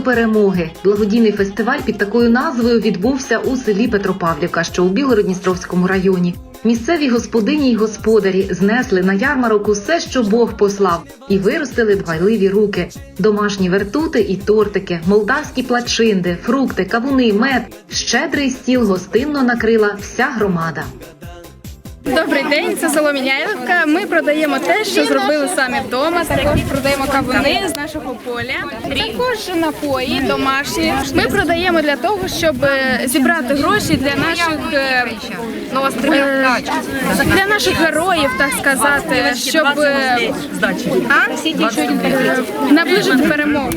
перемоги. Благодійний фестиваль під такою назвою відбувся у селі Петропавлівка, що у Білгородністровському районі. Місцеві господині й господарі знесли на ярмарок усе, що Бог послав, і виростили дбайливі руки. Домашні вертути і тортики, молдавські плачинди, фрукти, кавуни, мед. Щедрий стіл гостинно накрила вся громада. Добрий день, це село Міняївка. Ми продаємо те, що зробили самі вдома. Також продаємо кавуни з нашого поля. Також напої домашні. Ми продаємо для того, щоб е, зібрати гроші для наших е, е, для наших героїв, так сказати, щоб а? Наближити перемогу,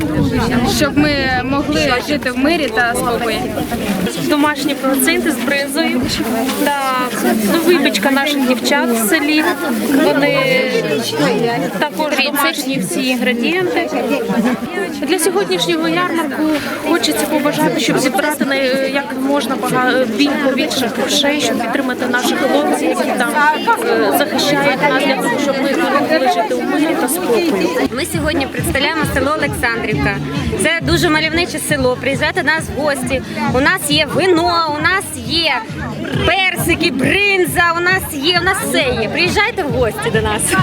щоб ми могли жити в мирі та спокої. домашні проценти з бринзою та ну, випічка наших дівчат в селі. Вони також домашні всі інгредієнти. Для сьогоднішнього ярмарку хочеться побажати, щоб зібрати як можна більше грошей, щоб підтримати наших хлопців, які там е, захищають нас для того, щоб ми могли жити у мирі та спокою. Ми сьогодні представляємо село Олександрівка. Це дуже мальовниче село. Приїжджайте до нас в гості. У нас є вино, у нас є персики, бринза, у нас є, у нас все є. Приїжджайте в гості до нас.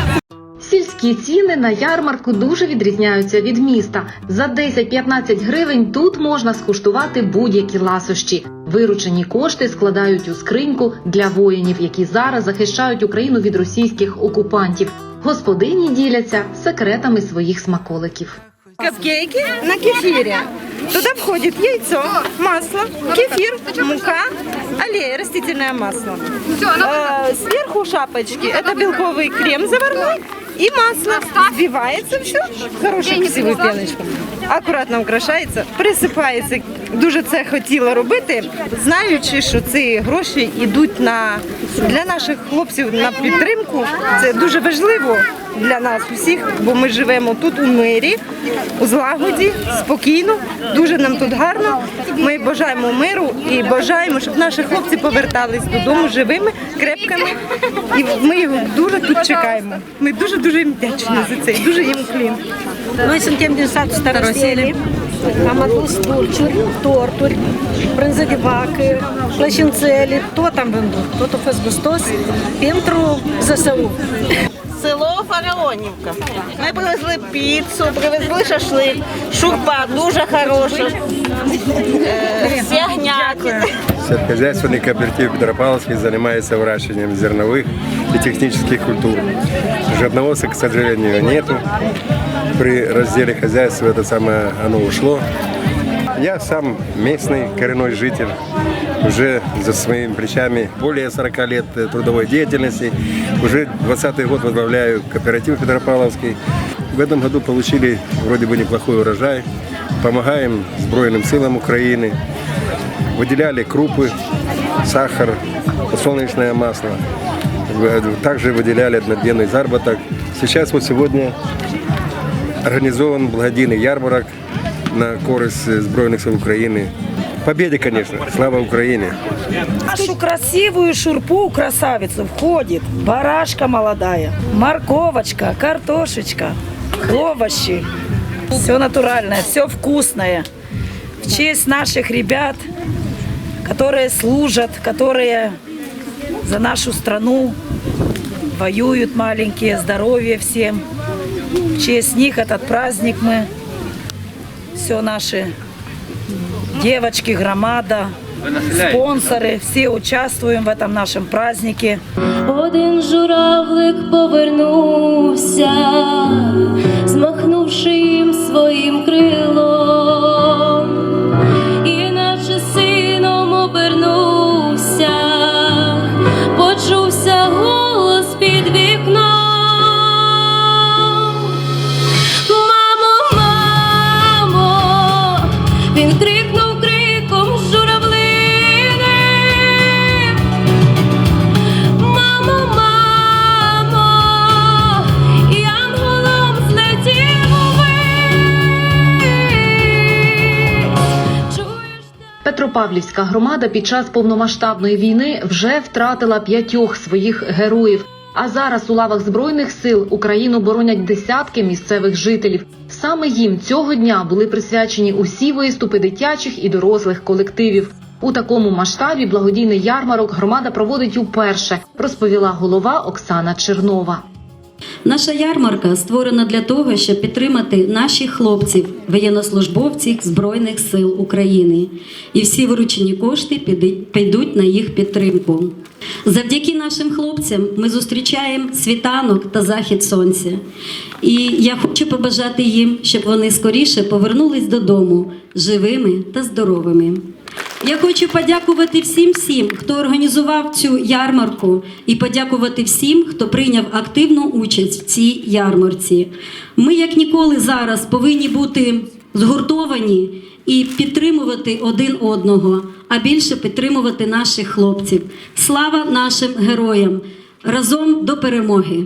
Сільські ціни на ярмарку дуже відрізняються від міста. За 10-15 гривень тут можна скуштувати будь-які ласощі. Виручені кошти складають у скриньку для воїнів, які зараз захищають Україну від російських окупантів. Господині діляться секретами своїх смаколиків. Капкейки на кефире. Туда входит яйцо, масло, кефир, мука, аллея, растительное масло. Э, Сверху шапочки это белковый крем заварной и масло. Взбивается все, хорошей красивою пеночкою. Акуратно украшається, присипається. Дуже це хотіла робити, знаючи, що ці гроші йдуть на для наших хлопців на підтримку. Це дуже важливо для нас усіх, бо ми живемо тут у мирі, у злагоді, спокійно. Дуже нам тут гарно. Ми бажаємо миру і бажаємо, щоб наші хлопці повертались додому живими, крепкими. І ми їх дуже тут чекаємо. Ми дуже дуже їм вдячні за це. Дуже їм клін. Am adus dulciuri, torturi, brânză de vacă, plășințele, tot am vândut. Tot a fost gustos pentru ZSU. Село Фараонівка. Ми привезли піцу, привезли шашлик, шурпа дуже хороша, е, Сельскохозяйственный кооператив Петропавловский занимается выращиванием зерновых и технических культур. Жадновоза, к сожалению, нету. При разделе хозяйства это самое оно ушло. Я сам местный коренной житель, уже за своими плечами более 40 лет трудовой деятельности. Уже 20 год возглавляю кооператив Петропавловский. В этом году получили вроде бы неплохой урожай. Помогаем Сбройным силам Украины. Выделяли крупы, сахар, подсолнечное масло. Также выделяли однодневный заработок. Сейчас вот сегодня организован благодійний ярмарок на користь Збройних сил України. Победе, конечно. Слава Украине! нашу красивую шурпу, красавицу, входит барашка молодая, морковочка, картошечка, овощи. Все натуральное, все вкусное. В честь наших ребят, которые служат, которые за нашу страну воюют маленькие, здоровья всем. В честь них этот праздник мы, все наши девочки, громада, спонсоры, все участвуем в этом нашем празднике. Один журавлик повернувся, змахнувши їм своїм крилом, Петропавлівська громада під час повномасштабної війни вже втратила п'ятьох своїх героїв. А зараз у лавах збройних сил Україну боронять десятки місцевих жителів. Саме їм цього дня були присвячені усі виступи дитячих і дорослих колективів. У такому масштабі благодійний ярмарок громада проводить уперше, розповіла голова Оксана Чернова. Наша ярмарка створена для того, щоб підтримати наших хлопців, воєннослужбовців Збройних сил України. І всі виручені кошти підуть на їх підтримку. Завдяки нашим хлопцям ми зустрічаємо світанок та захід сонця. І я хочу побажати їм, щоб вони скоріше повернулись додому живими та здоровими. Я хочу подякувати всім всім, хто організував цю ярмарку, і подякувати всім, хто прийняв активну участь в цій ярмарці. Ми, як ніколи, зараз повинні бути згуртовані і підтримувати один одного, а більше підтримувати наших хлопців. Слава нашим героям! Разом до перемоги!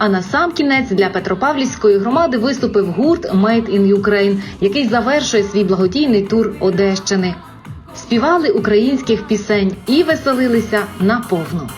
А на сам кінець для Петропавлівської громади виступив гурт Made in Ukraine, який завершує свій благодійний тур Одещини. Співали українських пісень і веселилися наповну.